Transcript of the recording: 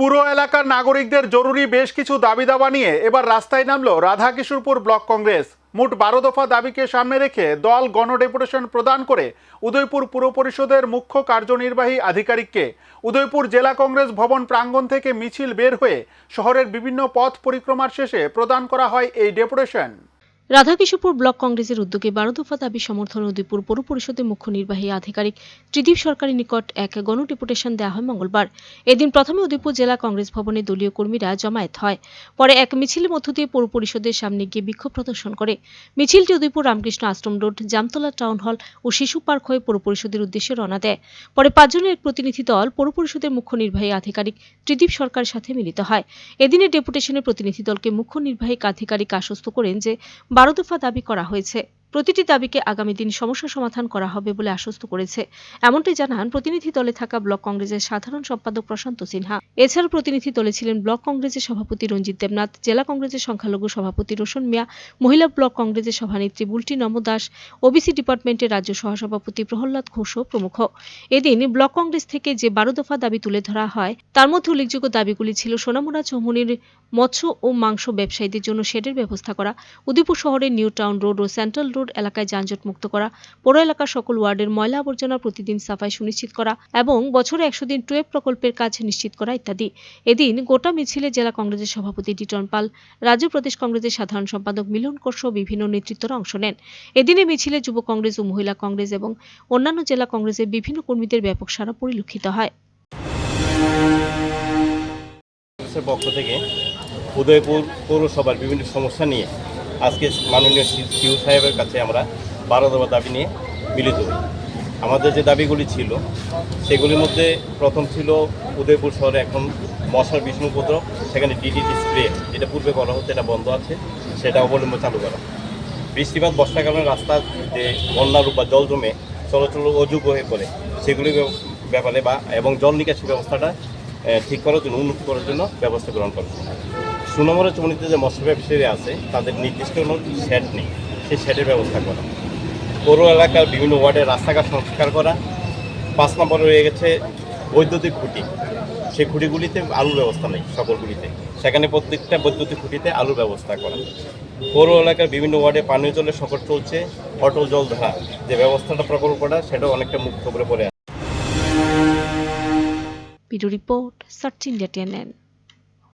পুরো এলাকার নাগরিকদের জরুরি বেশ কিছু দাবি দাবা নিয়ে এবার রাস্তায় নামলো রাধাকিশোরপুর ব্লক কংগ্রেস। মোট বারো দফা দাবিকে সামনে রেখে দল গণডেপুটেশন প্রদান করে উদয়পুর পুর পরিষদের মুখ্য কার্যনির্বাহী আধিকারিককে। উদয়পুর জেলা কংগ্রেস ভবন প্রাঙ্গণ থেকে মিছিল বের হয়ে শহরের বিভিন্ন পথ পরিক্রমার শেষে প্রদান করা হয় এই ডেপুটেশন। রাধাকিশোরপুর ব্লক কংগ্রেসের উদ্যোগে বারো দফা দাবি সমর্থনে উদয়পুর পৌর পরিষদের মুখ্য নির্বাহী আধিকারিক ত্রিদীপ সরকারের নিকট এক গণডেপুটেশন দেওয়া হয় মঙ্গলবার। এদিন প্রথমে উদয়পুর জেলা কংগ্রেস ভবনে দলীয় কর্মীরা জমায়েত হয়। পরে এক মিছিলের মধ্য দিয়ে পৌর পরিষদের সামনে গিয়ে বিক্ষোভ প্রদর্শন করে। মিছিলটি Udaipur Ramakrishna Ashram road, Jamtala town hall ও শিশু পার্ক হয়ে পৌর পরিষদের উদ্দেশ্যে রওনা দেয়। পরে পাঁচজনের এক প্রতিনিধি দল পৌর পরিষদের মুখ্য নির্বাহী আধিকারিক ত্রিদীপ সরকারের সাথে মিলিত হয়। এদিনের ডেপুটেশনের প্রতিনিধি দলকে মুখ্য নির্বাহী আধিকারিক আশ্বস্ত করেন যে বারো দফা দাবি করা হয়েছে। প্রতিটি দাবিকে আগামী দিন সমস্যা সমাধান করা হবে বলে আশ্বস্ত করেছে। এমনটি জানান প্রতিনিধি দলে থাকা ব্লক কংগ্রেসের সাধারণ সম্পাদক প্রশান্ত সিনহা। এছাড়া প্রতিনিধি দলে ছিলেন ব্লক কংগ্রেসের সভাপতি রঞ্জিত দেবনাথ, জেলা কংগ্রেসের সংখ্যালঘু সভাপতি রোশন মিয়া, মহিলা ব্লক কংগ্রেসের সভানেত্রী বুলটি নম দাস, ওবিসি ডিপার্টমেন্টের রাজ্য সহসভাপতি প্রহ্লাদ ঘোষ প্রমুখ। এদিন ব্লক কংগ্রেস থেকে যে বারো দফা দাবি তুলে ধরা হয়, তার মধ্যে উল্লেখযোগ্য দাবিগুলি ছিল সোনামুড়া চৌমুনির মৎস্য ও মাংস ব্যবসায়ীদের জন্য শেডের ব্যবস্থা করা, উদয়পুর শহরের নিউ টাউন রোড ও সেন্ট্রাল রোড এলাকায় যানজট মুক্ত করা পৌর এলাকার সকল ওয়ার্ডের ময়লা আবর্জনা প্রতিদিন সাফাই সুনিশ্চিত করা এবং বছরে একশো দিন টুয়েব প্রকল্পের কাজ নিশ্চিত করা ইত্যাদি। এদিন গোটা মিছিলে জেলা কংগ্রেসের সভাপতি ডিটন পাল, রাজ্য প্রদেশ কংগ্রেসের সাধারণ সম্পাদক মিলন সহ বিভিন্ন নেতৃত্বরা অংশ নেন। এদিনে মিছিলে যুব কংগ্রেস ও মহিলা কংগ্রেস এবং অন্যান্য জেলা কংগ্রেসের বিভিন্ন কর্মীদের ব্যাপক সারা পরিলক্ষিত হয়। পক্ষ থেকে উদয়পুর পৌরসভার বিভিন্ন সমস্যা নিয়ে আজকে মাননীয় সিউ সাহেবের কাছে আমরা বারো দফা দাবি নিয়ে মিলিত হই। আমাদের যে দাবিগুলি ছিল, সেগুলির মধ্যে প্রথম ছিল উদয়পুর শহরে এখন মশার বিষ্ণু উপদ্রব, সেখানে ডিডিটি স্প্রে, যেটা পূর্বে করা হতো এটা বন্ধ আছে, সেটা অবলম্বন চালু করা। বৃষ্টিপাত, বর্ষার কারণে রাস্তার যে বন্যার বা জল জমে চলাচল অযোগ্য হয়ে পড়ে, সেগুলির ব্যাপারে বা এবং জল নিকাশি ব্যবস্থাটা ঠিক করার জন্য, উন্নতি করার জন্য ব্যবস্থা গ্রহণ করা। সুনমরা চমনিতে যে মৎস্য ব্যবসায়ী আছে, তাদের নির্দিষ্ট কোনো শেড নেই। সেই শেডের ব্যবস্থা করা। পৌর এলাকার বিভিন্ন ওয়ার্ডের রাস্তাঘাট সংস্কার করা। পাঁচ নম্বরে রয়ে গেছে বৈদ্যুতিক খুঁটি। সেই খুঁটিগুলিতে আলুর ব্যবস্থা নেই সকলগুলিতে। সেখানে প্রত্যেকটা বৈদ্যুতিক খুঁটিতে আলুর ব্যবস্থা করা। পৌর এলাকার বিভিন্ন ওয়ার্ডে পানীয় জলের সংকট চলছে। অটল জল ধরা, যে ব্যবস্থাটা প্রকল্পটা সেটাও অনেকটা মুক্ত করে পড়ে আছে। রিপোর্ট